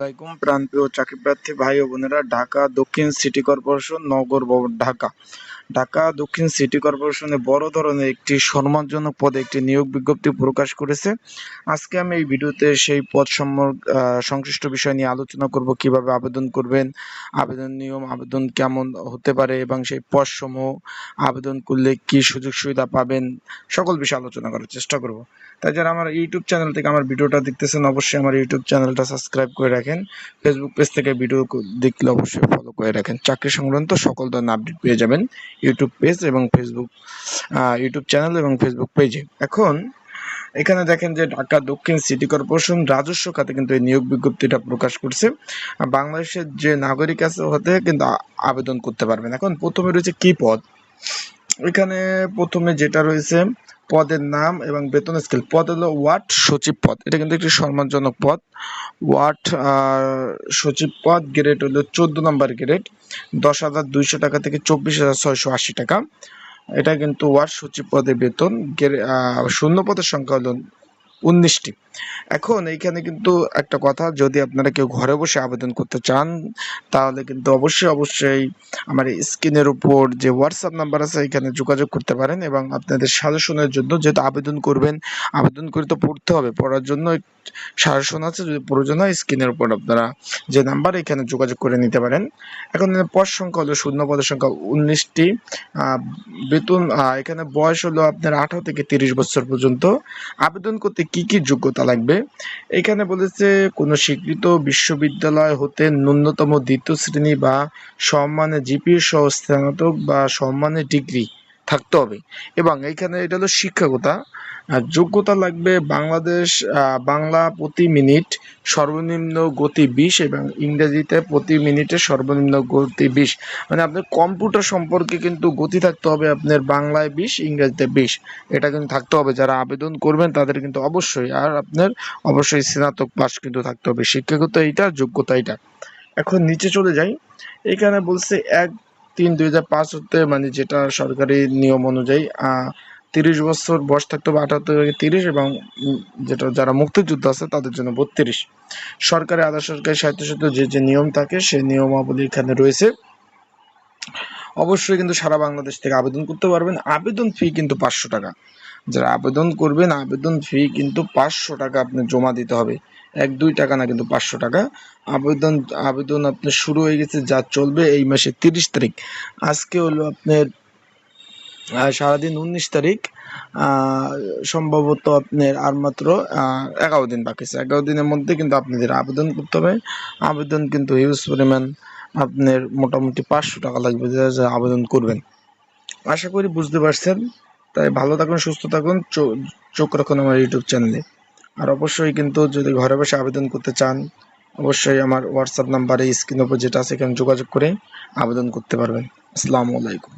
আসসালামাইকুম প্রাণপ্রিয় চাকরিপ্রার্থী ভাই ও বোনেরা ঢাকা দক্ষিণ সিটি কর্পোরেশন নগর ভবন ঢাকা। ঢাকা দক্ষিণ সিটি কর্পোরেশনে বড় ধরনের একটি সম্মানজনক পদে একটি নিয়োগ বিজ্ঞপ্তি প্রকাশ করেছে। আজকে আমি এই ভিডিওতে সেই পদ সংশ্লিষ্ট বিষয় নিয়ে আলোচনা করব, কীভাবে আবেদন করবেন, আবেদন নিয়ম, আবেদন কেমন হতে পারে এবং সেই পদ সমূহ আবেদন করলে কি সুযোগ সুবিধা পাবেন, সকল বিষয়ে আলোচনা করার চেষ্টা করব। তাই যারা আমার ইউটিউব চ্যানেল থেকে আমার ভিডিওটা দেখতেছেন, অবশ্যই আমার ইউটিউব চ্যানেলটা সাবস্ক্রাইব করে রাখেন। ফেসবুক পেজ থেকে ভিডিও দেখলে অবশ্যই ফলো করে রাখেন। চাকরি সংক্রান্ত সকল ধরনের আপডেট পেয়ে যাবেন। ইউটিউব পেজ এবং ফেসবুক ইউটিউব চ্যানেল এবং ফেসবুক পেজে এখন, এখানে দেখেন যে ঢাকা দক্ষিণ সিটি কর্পোরেশন রাজস্ব খাতে কিন্তু এই নিয়োগ বিজ্ঞপ্তিটা প্রকাশ করছে। বাংলাদেশের যে নাগরিক আছে হতে কিন্তু আবেদন করতে পারবেন। এখন প্রথমে রয়েছে কি পদ? এখানে প্রথমে যেটা রয়েছে পদের নাম এবং বেতন স্কেল পদ হলো ওয়ার্ড সচিব পদ। এটা কিন্তু একটি সম্মানজনক পদ। ওয়ার্ড সচিব পদ গ্রেড হলো চোদ্দ নম্বর গ্রেড দশ হাজার দুইশো টাকা থেকে চব্বিশ হাজার ছয়শো আশি টাকা। এটা কিন্তু ওয়ার্ড সচিব পদে বেতন। শূন্য পদের সংখ্যা হলো উনিশটি। এখন এইখানে কিন্তু একটা কথা, যদি আপনারা কেউ ঘরে বসে আবেদন করতে চান, তাহলে কিন্তু অবশ্যই অবশ্যই আমার স্ক্রিনের উপর যে হোয়াটসঅ্যাপ নাম্বার আছে এখানে যোগাযোগ করতে পারেন এবং আপনাদের সাজেশনের জন্য যেহেতু আবেদন করবেন, আবেদন করে তো পড়তে হবে, পড়ার জন্য সাজেশন আছে, যদি প্রয়োজন হয়, স্ক্রিনের উপর আপনারা যে নাম্বার এখানে যোগাযোগ করে নিতে পারেন। এখন পদ সংখ্যা হলো শূন্য, পদের সংখ্যা উনিশটি। বেতন এখানে বয়স হলো আপনার আঠারো থেকে তিরিশ বছর পর্যন্ত। আবেদন করতে কি কি যোগ্যতা লাগবে? এখানে বলেছে, কোনো স্বীকৃত বিশ্ববিদ্যালয় হতে ন্যূনতম দ্বিতীয় শ্রেণি বা সম্মানে জিপিএ সহ স্নাতক বা সম্মানের ডিগ্রি। থাকতে হবে। এবং এখানে এটা হলো শিক্ষকতা। আর যোগ্যতা লাগবে বাংলাদেশ বাংলা প্রতি মিনিট সর্বনিম্ন গতি বিশ এবং ইংরেজিতে প্রতি মিনিটে সর্বনিম্ন গতি বিশ। মানে আপনার কম্পিউটার সম্পর্কে কিন্তু গতি থাকতে হবে আপনার বাংলায় বিশ, ইংরেজিতে বিশ। এটা কিন্তু থাকতে হবে। যারা আবেদন করবেন তাদের কিন্তু অবশ্যই, আর আপনার অবশ্যই স্নাতক পাস কিন্তু থাকতে হবে। শিক্ষাগত এইটা, যোগ্যতা এটা এখন নিচে চলে যাই। এখানে বলছে এক তিন দুই হাজার পাঁচ হতে মানে যেটা সরকারি নিয়ম অনুযায়ী তিরিশ বছর বয়স থাকতে হবে, আঠাত্তর থেকে তিরিশ এবং যেটা যারা মুক্তিযুদ্ধ আছে তাদের জন্য বত্রিশ। সরকারি, আধা সরকারি, স্বায়ত্তশাসিত যে যে নিয়ম থাকে সেই নিয়মাবলী এখানে রয়েছে। অবশ্যই কিন্তু সারা বাংলাদেশ থেকে আবেদন করতে পারবেন। আবেদন ফি কিন্তু পাঁচশো টাকা। যারা আবেদন করবেন, আবেদন ফি কিন্তু পাঁচশো টাকা আপনি জমা দিতে হবে। এক, দুই টাকা না, কিন্তু পাঁচশো টাকা। আবেদন আবেদন আপনার শুরু হয়ে গেছে, যা চলবে এই মাসের তিরিশ তারিখ। আজকে হলো আপনার সারাদিন উনিশ তারিখ। সম্ভবত আপনার আর মাত্র এগারো দিন বাকি এগারো দিনের মধ্যে কিন্তু আপনাদের আবেদন করতে হবে। আবেদন কিন্তু হিউজ পরিমাণ আপনার মোটামুটি পাঁচশো টাকা লাগবে যারা আবেদন করবেন। আশা করি বুঝতে পারছেন। তাই ভালো থাকুন, সুস্থ থাকুন চোখ রাখুন আমার ইউটিউব চ্যানেলে। আর অবশ্যই কিন্তু যদি ঘরে বসে আবেদন করতে চান, অবশ্যই আমার হোয়াটসঅ্যাপ নাম্বারে স্ক্রিন উপর যেটা আছে এখানে যোগাযোগ করে আবেদন করতে পারবেন। আসসালামু আলাইকুম।